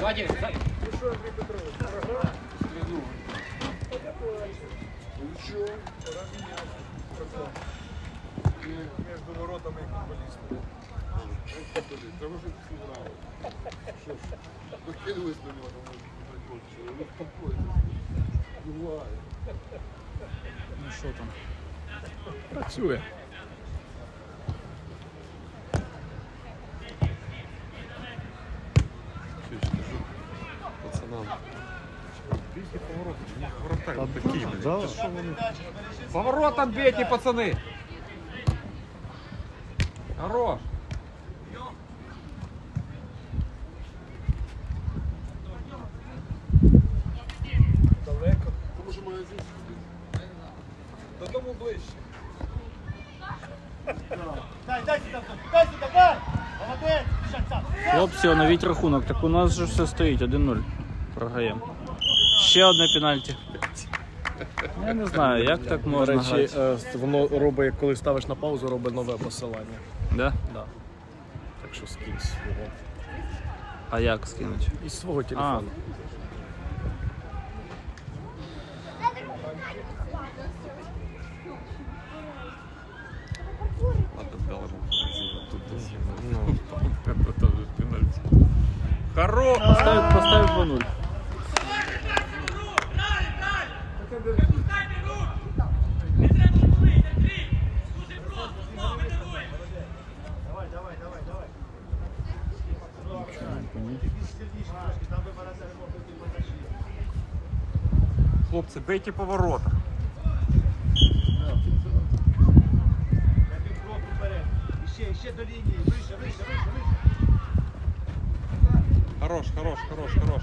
Ззаді, ззаді. Между воротами і футболістами. Треба ж всі грали. Що ж, докинулись до нього, там прикольчили. Ну, спокійно. Буває. Ну що там? Працює. Такий, блядь. Да. Що вони? Поворотом бейте, пацаны. Хорош. Далеко. Тому що магазин. Додому ближче. Дай, дай сюди, дай сюди, дай! Молодець! Хлопці, оновіть рахунок, так у нас же все стоїть, 1-0. Програємо. Ще одне пенальті. Я не знаю, як так До можна речі, грати. е, воно робить, коли ставиш на паузу, робить нове посилання. Да? Да. Так що скинь свого. А як скинуть? Із свого телефону. Ну, это тоже пенальти. Хорош! Поставив, поставив 2-0. Давай, давай, давай, давай. Сильніше трошки, там ви мене зараз можете потащити. Хлопці, бейте по воротах. На півкроку вперед. Іще, іще до лінії. Вище, вище, вище, вище. Хорош, хорош, хорош, хорош.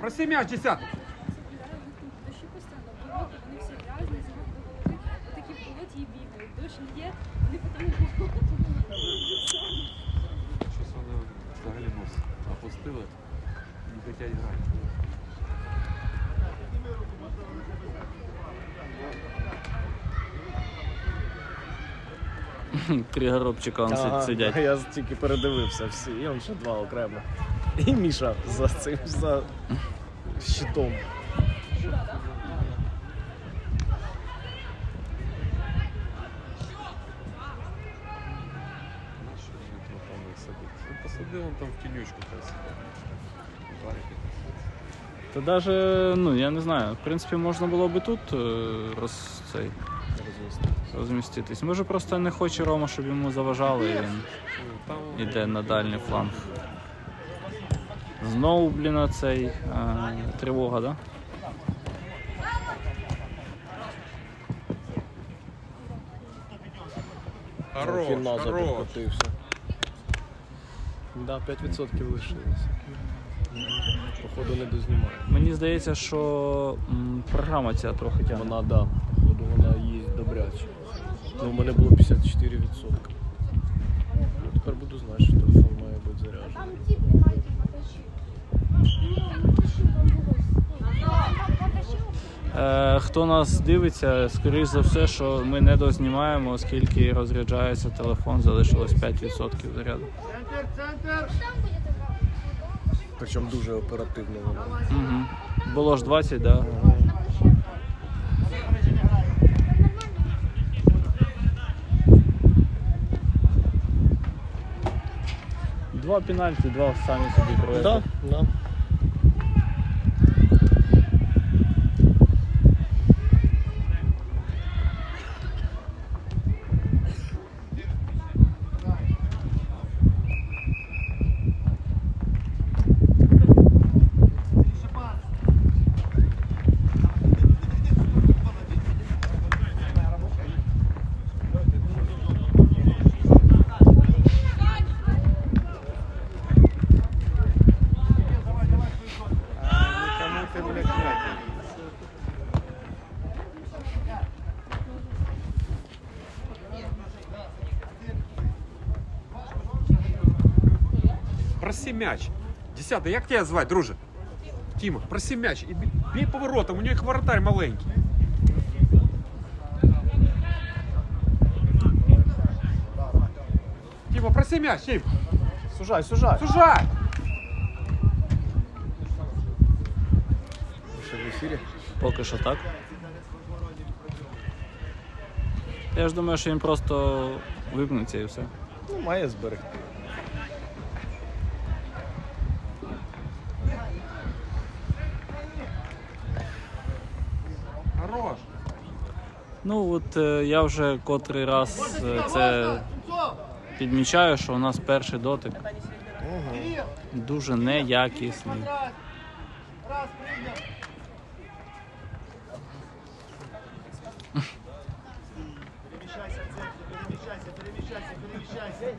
Проси мяч, десятый. Бігають. Є, вони потім Щось вони взагалі нос опустили. Не хотять грати. Три горобчика он Ага, сидять. Я тільки передивився всі, і он ще два окремо. І Міша за цим за щитом. В тінючку сидить. Та даже, ну я не знаю, в принципі, можна було би тут е, роз, цей, розміститись. Може просто не хоче Рома, щоб йому заважали, і він там іде на дальній фланг. Знову, блін, цей е, тривога, да? Хорош, хорош. Да, 5% лишилося. Походу не дознімає. Мені здається, що м, програма ця трохи тягне. Вона, да, походу вона їсть добряче. Ну, у мене було 54%. Ну, тепер буду знати, що телефон має бути заряджений. Ну, Потащив. Е, хто нас дивиться, скоріш за все, що ми не дознімаємо, оскільки розряджається телефон, залишилось 5% заряду. Центр, центр. Причому дуже оперативно воно. Угу. Було ж 20, да? Два пенальті, два самі собі провели. Да, да. Мяч. Десятый, як тебя звать, друже? Тима, проси мяч и бей, бей поворотом, у них воротарь маленький. Тима, проси мяч, Тим, Сужай, сужай. сужай! Ще в ефірі. Поки що так. Я ж думаю, що він просто випнеться і все. Ну, має зберегти. Хорош. Ну от е, я вже котрий раз е, це підмічаю, що у нас перший дотик дуже неякісний. Переміщайся переміщайся, переміщайся,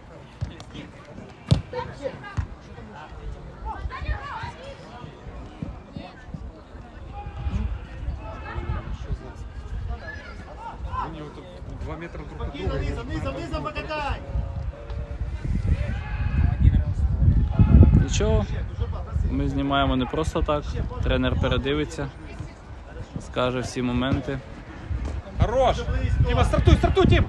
знімаємо не просто так. Тренер передивиться, скаже всі моменти. Хорош! Тіма, стартуй, стартуй, Тим!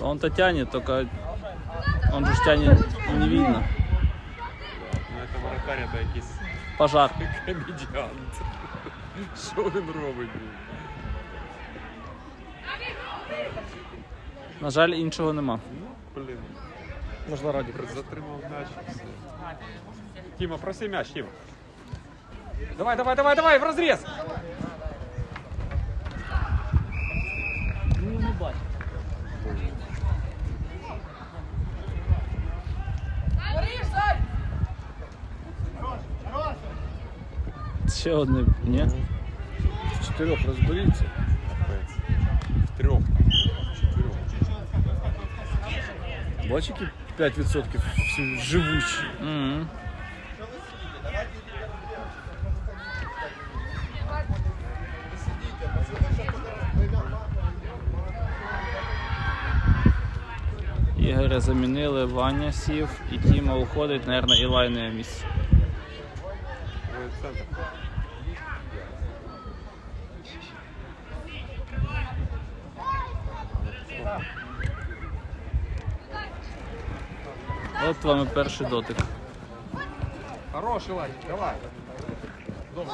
Он-то тянет, только он же ж тянет и не видно. Ну, это воротарь, это якийсь Пожар. комедіант. Що він робить? блін? На жаль, іншого нема. Блін, Можна раді затримав м'яч. і все. Тима, проси м'яч, Тима. Давай, давай, давай, давай, в розріз! Ще одне, ні? В чотирьох розберіться. В трьох. Чотирьох. Бач, які 5% всі живучі. Мгм. Ігоря замінили, Ваня сів і Тіма уходить, мабуть, і лайне місце. Центр. От вам і перший дотик. Хороший лайк, давай. Добре.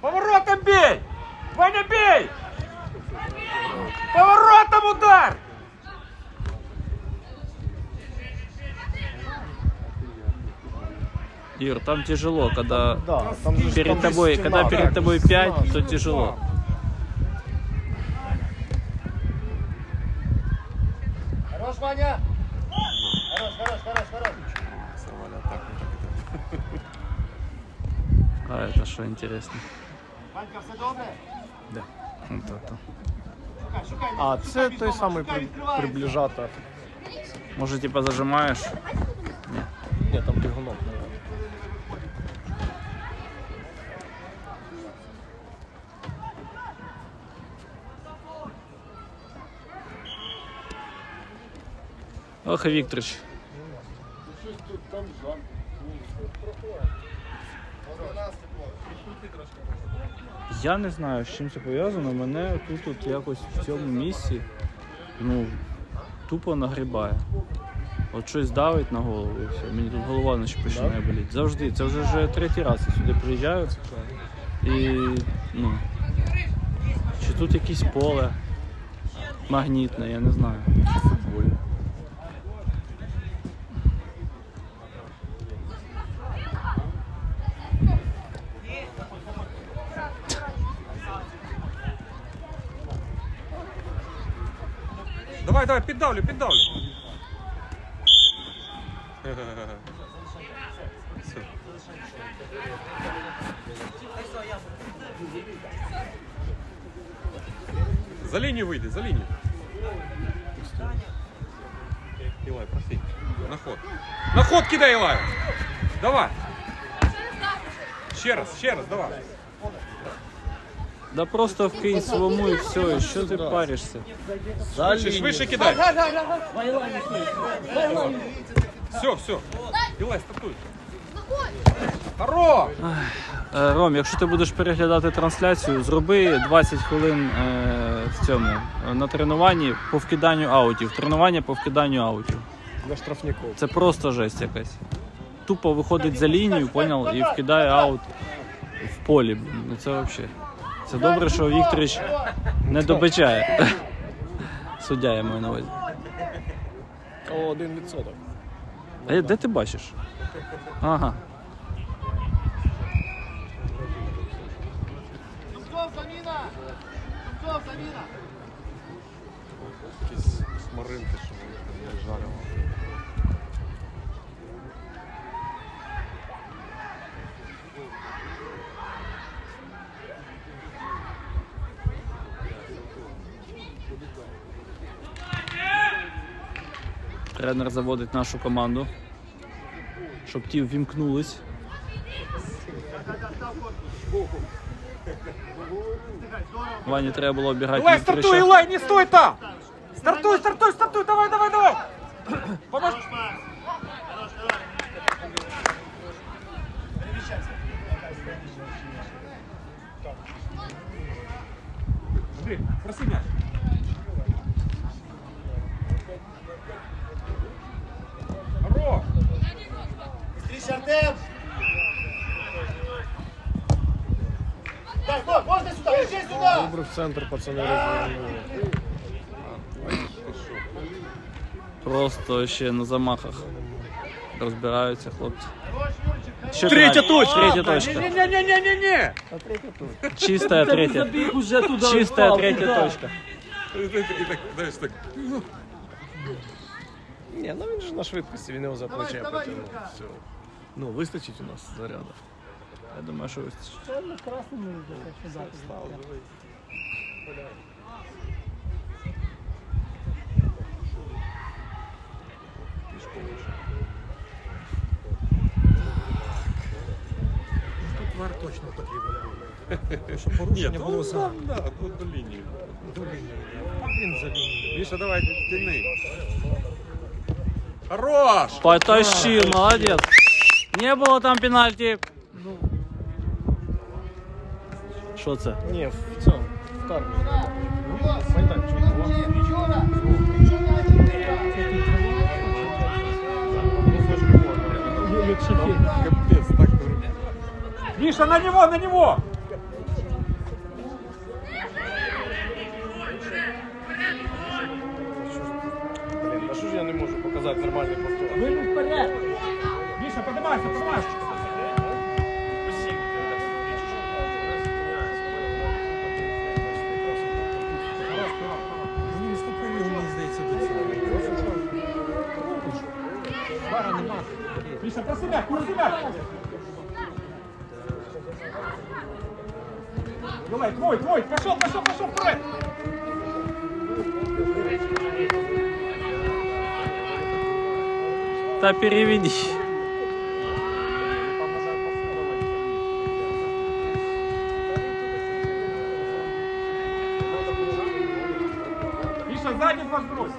Поворотом бей! Ваня, бей! Поворотом удар! Ир, там тяжело, когда Да, там же ж- перед там же тобой, стіна. когда перед тобой 5, то Стіна. тяжело. Хорош, Ваня. Хорош, хорош, хорош, хорош. Сорвали атаку. А это что интересно? Ванька, все добре? Вот это. Шукай, шукай. А, шукай це від той дома, самий шукай, при- відкривається. приближатор. Может, типа зажимаешь? Ні, там бігунок. наверное. Ох, и Викторович. Я не знаю, з чим це пов'язано. Мене тут от якось в цьому місці ну, тупо нагрібає. От щось давить на голову і все. Мені тут голова наче починає боліти. Завжди. Це вже, вже третій раз я сюди приїжджаю. І ну. Чи тут якесь поле магнітне, я не знаю. піддавлю, піддавлю. Все. За лінію вийди, за лінію. Ілай, проси. На ход. На ход кидай, Ілай. Давай. Ще раз, ще раз, давай. Да просто вкинь своєму і все, і що ти паришся? Швидше, швидше кидай. Все, все. Ілай, стартуй. Хорош! Е, Ром, якщо ти будеш переглядати трансляцію, зроби 20 хвилин е, в цьому е, на тренуванні по вкиданню аутів. Тренування по вкиданню аутів. Для штрафников. Це просто жесть якась. Тупо виходить за лінію, поняв, і вкидає аут в полі. блін. Ну це взагалі. Це добре, що Вікторич не добачає. Суддя я маю на увазі. О, один відсоток. А де ти бачиш? Ага. Якісь сморинки, що вони Тренер заводить нашу команду. Щоб ті ввімкнулись. Вані треба було обігати. Вікторича. стартуй, Ілай, не стой там! Стартуй, стартуй, стартуй, давай, давай, давай! Помож... Андрей, проси мяч. центр, пацани, розвернули. Просто ще на замахах розбираються хлопці. Ще Третя пенальті. точка! Третя точка. Не-не-не-не-не-не! Чистая третя. Чистая третя точка. І так, і так, знаєш, так. Ні, ну він ж на швидкості, він його за плече давай, потягнув. Юрка. Все. Ну, вистачить у нас заряду. Я думаю, що вистачить. Тут вар точно потрібен. Щоб Ні, порушення то було за. да, да, до, до лінії. До лінії. А він за лінією. Міша, давай, тяни. Хорош! Потащил, молодец. Не було там пенальті. Що це? Ні, в цьому, в кармі. Майданчик. Капец, так Миша, на него, на него! Блін, а що ж я не можу показати нормальний повтор? Миша, поднимайся, поднимайся! Миша, проси мяч, проси мяч! Давай, твой, твой, пошел, пошел, пошел, вперед! Та переведи. Миша, сзади подбрось!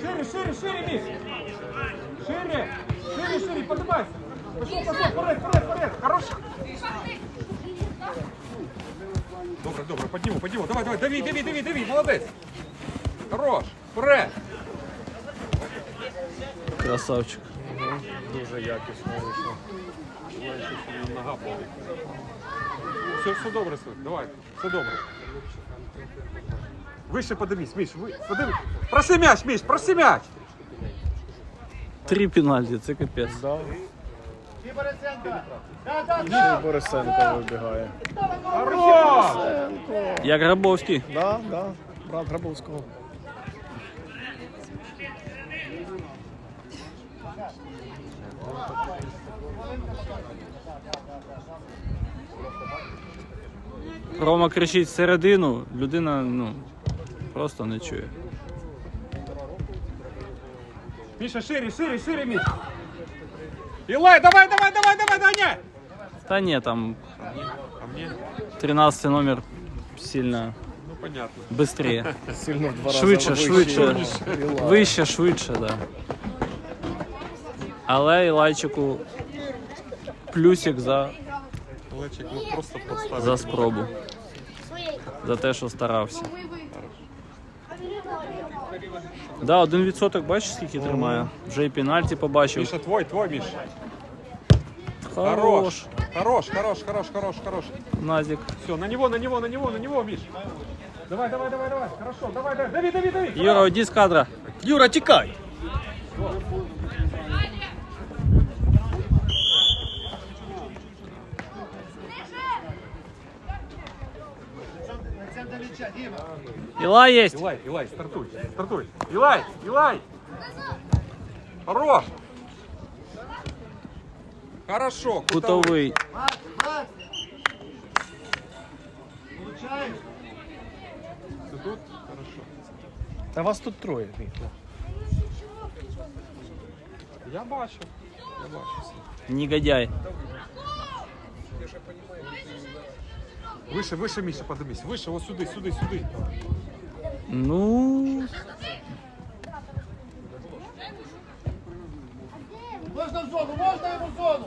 Шире, шире, шире, Миш! Шире, шире, шире, поднимайся! Пошел, пошел, вперед, вперед, вперед! Хорош! Добре, добре, подниму, подниму, давай, давай, дави, дави, дави, дави, молодець! Хорош, вперед! Красавчик. Дуже якісно вийшло. Нога болить. Все, все добре, все, давай, все добре. Вище подивись, Міш, ви, подивись. Проси м'яч, Міш, проси м'яч! Три пенальті, це капець. Да. Ще Борисенко вибігає. Як Грабовський. Да, да, брат Грабовського. Рома кричить середину, людина ну, просто не чує. Миша, шире, шире, шире, Миш. Илай, давай, давай, давай, давай, Даня! Та ні, там А мне? 13 номер сильно Ну, понятно. быстрее. Сильно в два рази Швидше, швидше. Вище, швидше. Да. Але Ілайчику плюсик за, Лечик, ну просто подставил. за спробу. За те, що старався. Да, один відсоток, бачиш, скільки тримає. Вже і пенальті побачив. Миша, твой, твой, Миш. Хорош. Хорош. Хорош, хорош, хорош, хорош. Назік. Все, на него, на него, на него, на него, Миш. Давай, давай, давай, давай. Хорошо, давай, давай. Дави, дави, дави. Юра, уйди з кадра. Юра, тікай! На центр м'яча, Діма. Іла є. Илай, Илай, стартуй, стартуй. Илай, Илай. Хорош. Хорошо, кутовый. Кутовий. Макс, Макс. Получаєш? Ты тут? Хорошо. Та вас тут троє. Міш. Я бачу. Я бачу. Негодяй. Выше, выше, Миша, поднимись. Выше, вот сюда, сюда, сюда. Ну, Можна в зону, можна йому в зону.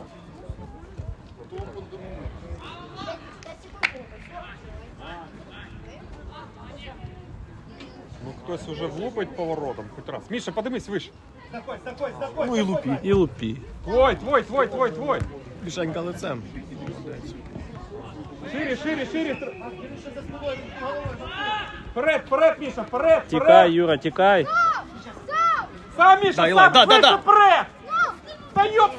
Ну, хтось уже влупить поворотом хоть раз. Миша, поднимись выше. Заходь, заходь, заходь. Ну і лупі. і лупі. Твой, твой, твой, твой, твой. Мішенька лицем. Шире, шире, шире. Вперед, вперед, Миша, вперед, Тікай, вперед. Юра, тікай. Сам, Миша, Да, Ілай, сам, да, да, да. вперед. Да ёп.